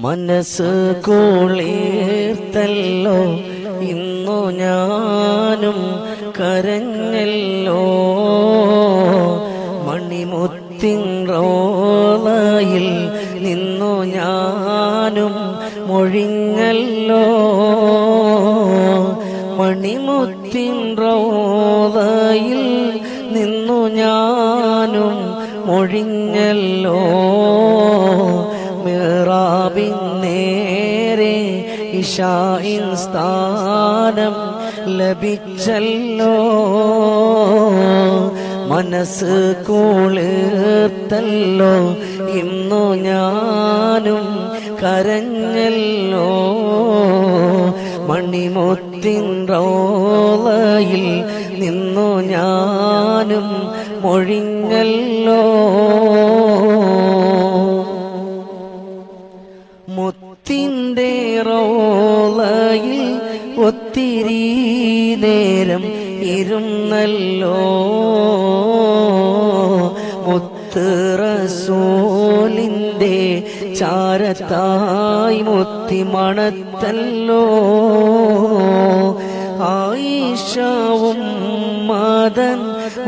മനസ്സ് കൂളീർത്തല്ലോ ഇന്നു ഞാനും കരഞ്ഞല്ലോ. മണിമുത്തിൻ റോളയിൽ നിന്നു ഞാനും മൊഴിഞ്ഞല്ലോ. മണിമുത്തിൻ റോളയിൽ നിന്നു ഞാനും മൊഴിഞ്ഞല്ലോ. നേരെ ഇഷായിൻ സ്ഥാനം ലഭിച്ചല്ലോ. മനസ്സ് കുളിർത്തല്ലോ. ഇന്നു ഞാനും കരഞ്ഞല്ലോ. മണിമുത്തിൻ റോളയിൽ നിന്നു ഞാനും മൊഴിഞ്ഞല്ലോ. ഒത്തിരി നേരം ഇരുന്നല്ലോ. മുത്ത് റസൂലിന്റെ ചാരത്തായി മുത്തി മണത്തല്ലോ. ആയിഷവും മദൻ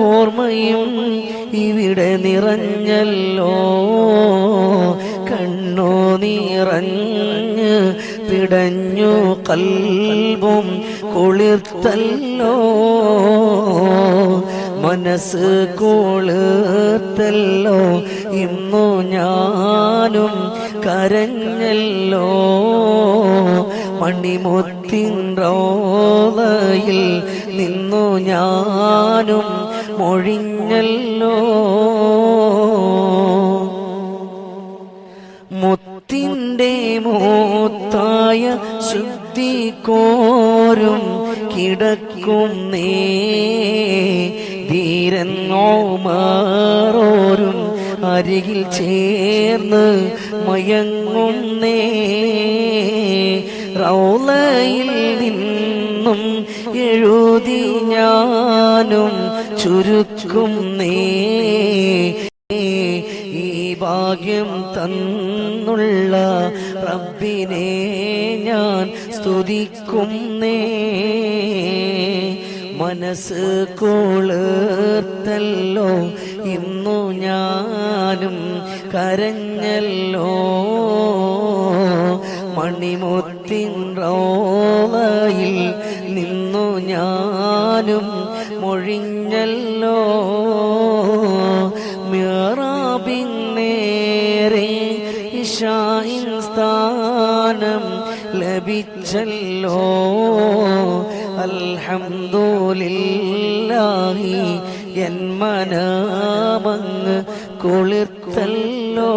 ഓർമ്മയും ഇവിടെ നിറഞ്ഞല്ലോ. കണ്ണോ നിറഞ്ഞ് പിടഞ്ഞു കൽബും കുളിർത്തല്ലോ. മനസ്സ് കുളിർത്തല്ലോ. ഇന്നു ഞാനും കരഞ്ഞല്ലോ. മണിമുത്തിൻ റോളയിൽ നിന്നു ഞാനും മൊഴിഞ്ഞല്ലോ. മുത്തിന്റെ മൂത്തായ ശുദ്ധി കോരും കിടക്കുന്നേ ഓമാറോരും അരികിൽ ചേർന്ന് മയങ്ങുന്നേ റൗലയിൽ നിന്നും എഴുതി ഞാനും ചുരുക്കുന്നേ ഭാഗ്യം തന്നുള്ള റബ്ബിനെ ഞാൻ സ്തുതിക്കുന്നേ. മനസ്സ് കുളിർത്തല്ലോ ഇന്നു ഞാനും കരഞ്ഞല്ലോ. മണിമുത്തിൻ റോവയിൽ നിന്നു ഞാനും മൊഴിഞ്ഞല്ലോ. ഇഷായിൻ സ്ഥാനം ലഭിച്ചല്ലോ. അൽഹംദുലില്ലാഹി എൻ മനമങ്ങ് കുളിർത്തല്ലോ.